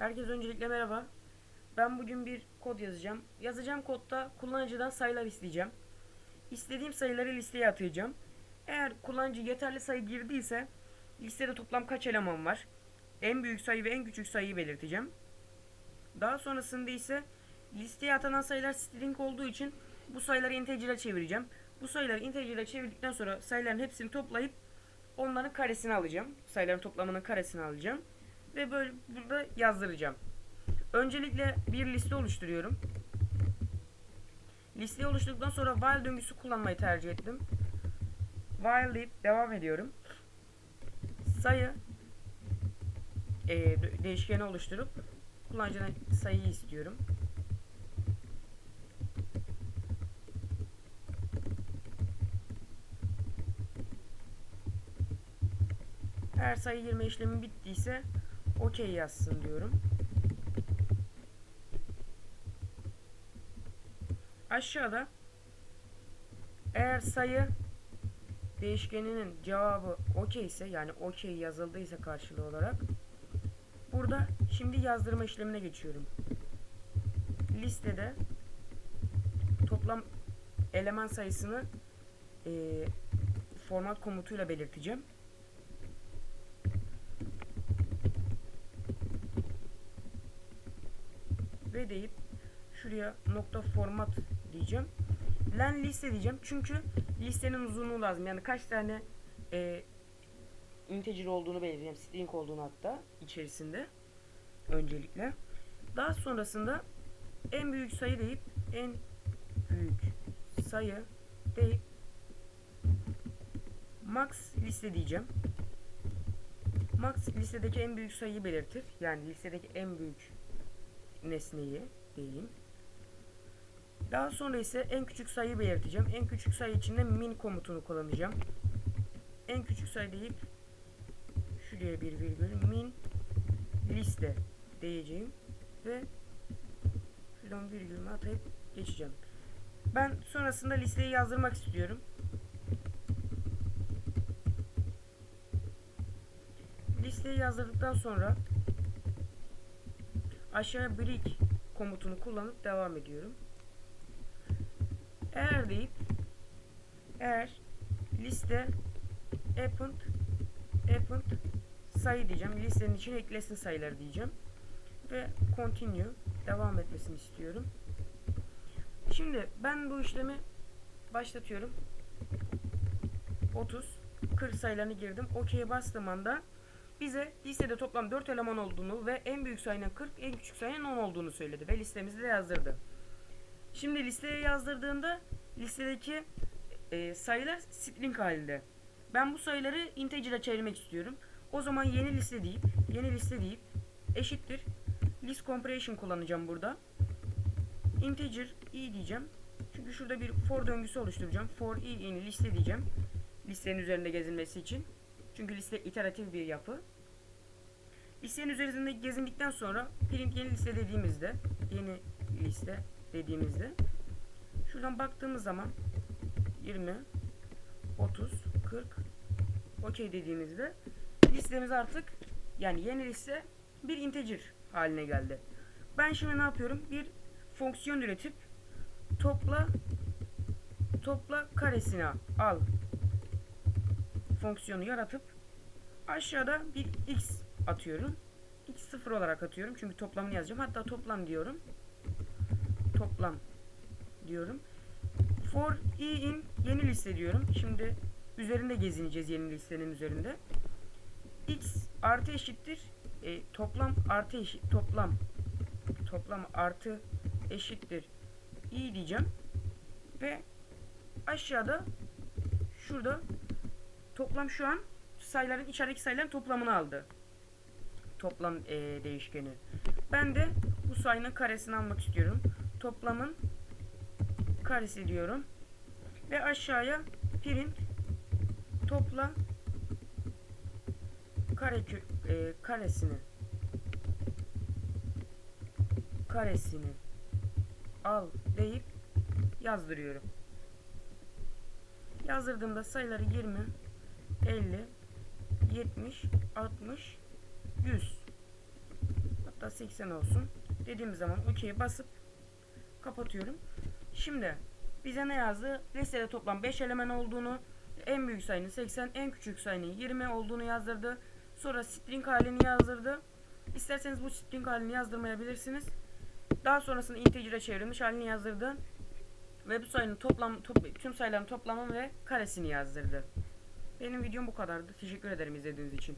Herkese öncelikle merhaba. Ben bugün bir kod yazacağım. Yazacağım kodda kullanıcıdan sayılar isteyeceğim. İstediğim sayıları listeye atacağım. Eğer kullanıcı yeterli sayı girdiyse listede toplam kaç eleman var? En büyük sayı ve en küçük sayıyı belirteceğim. Daha sonrasında ise listeye atanan sayılar string olduğu için bu sayıları integer'e çevireceğim. Bu sayıları integer'e çevirdikten sonra sayıların hepsini toplayıp onların karesini alacağım. Sayıların toplamının karesini alacağım. Ve böyle burada yazdıracağım. Öncelikle bir liste oluşturuyorum. Listeyi oluşturduktan sonra while döngüsü kullanmayı tercih ettim. While deyip devam ediyorum. Sayı e, değişkeni oluşturup kullanıcının sayıyı istiyorum. Eğer sayı girme işlemi bittiyse okey yazsın diyorum. Aşağıda eğer sayı değişkeninin cevabı okey ise yani okey yazıldıysa karşılığı olarak burada şimdi yazdırma işlemine geçiyorum. Listede toplam eleman sayısını eee, format komutuyla belirteceğim. Deyip şuraya nokta format diyeceğim. Len liste diyeceğim. Çünkü listenin uzunluğu lazım. Yani kaç tane e, integer olduğunu belirleyeceğim. String olduğunu hatta içerisinde. Öncelikle. Daha sonrasında en büyük sayı deyip en büyük sayı deyip max liste diyeceğim. Max listedeki en büyük sayıyı belirtir. Yani listedeki en büyük nesneyi diyeyim. Daha sonra ise en küçük sayıyı belirteceğim. En küçük sayı içinde min komutunu kullanacağım. En küçük sayı deyip şuraya bir virgül min liste diyeceğim ve şuradan virgülümü atayıp geçeceğim. Ben sonrasında listeyi yazdırmak istiyorum. Listeyi yazdırdıktan sonra aşağıya break komutunu kullanıp devam ediyorum. Eğer deyip eğer liste append append sayı diyeceğim. Listenin içine eklesin sayıları diyeceğim. Ve continue devam etmesini istiyorum. Şimdi ben bu işlemi başlatıyorum. 30 40 sayılarını girdim. OK'ye bastığım anda bize listede toplam 4 eleman olduğunu ve en büyük sayının 40, en küçük sayının 10 olduğunu söyledi ve listemizde yazdırdı. Şimdi listeye yazdırdığında listedeki e, sayılar string halinde. Ben bu sayıları integer'e çevirmek istiyorum. O zaman yeni liste deyip, yeni liste deyip eşittir list comparison kullanacağım burada. Integer i diyeceğim. Çünkü şurada bir for döngüsü oluşturacağım. For i in liste diyeceğim. Listenin üzerinde gezilmesi için. Çünkü liste iteratif bir yapı. Listenin üzerinde gezindikten sonra print yeni liste dediğimizde yeni liste dediğimizde şuradan baktığımız zaman 20 30 40 okey dediğimizde listemiz artık yani yeni liste bir integer haline geldi. Ben şimdi ne yapıyorum? Bir fonksiyon üretip topla topla karesine al fonksiyonu yaratıp aşağıda bir x atıyorum. x sıfır olarak atıyorum. Çünkü toplamını yazacağım. Hatta toplam diyorum. Toplam diyorum. For i in yeni liste diyorum. Şimdi üzerinde gezineceğiz yeni listenin üzerinde. x artı eşittir e, toplam artı eşit toplam toplam artı eşittir i diyeceğim. Ve aşağıda şurada Toplam şu an sayıların içerideki sayıların toplamını aldı. Toplam e, değişkeni. Ben de bu sayının karesini almak istiyorum. Toplamın karesi diyorum. Ve aşağıya print topla kare e, karesini karesini al deyip yazdırıyorum. Yazdırdığımda sayıları 20 50 70 60 100 Hatta 80 olsun. Dediğimiz zaman OK'ye basıp kapatıyorum. Şimdi bize ne yazdı? Listede toplam 5 eleman olduğunu, en büyük sayının 80, en küçük sayının 20 olduğunu yazdırdı. Sonra string halini yazdırdı. İsterseniz bu string halini yazdırmayabilirsiniz. Daha sonrasında integer'e çevrilmiş halini yazdırdı. Ve bu sayının toplam top, tüm sayıların toplamı ve karesini yazdırdı. Benim videom bu kadardı. Teşekkür ederim izlediğiniz için.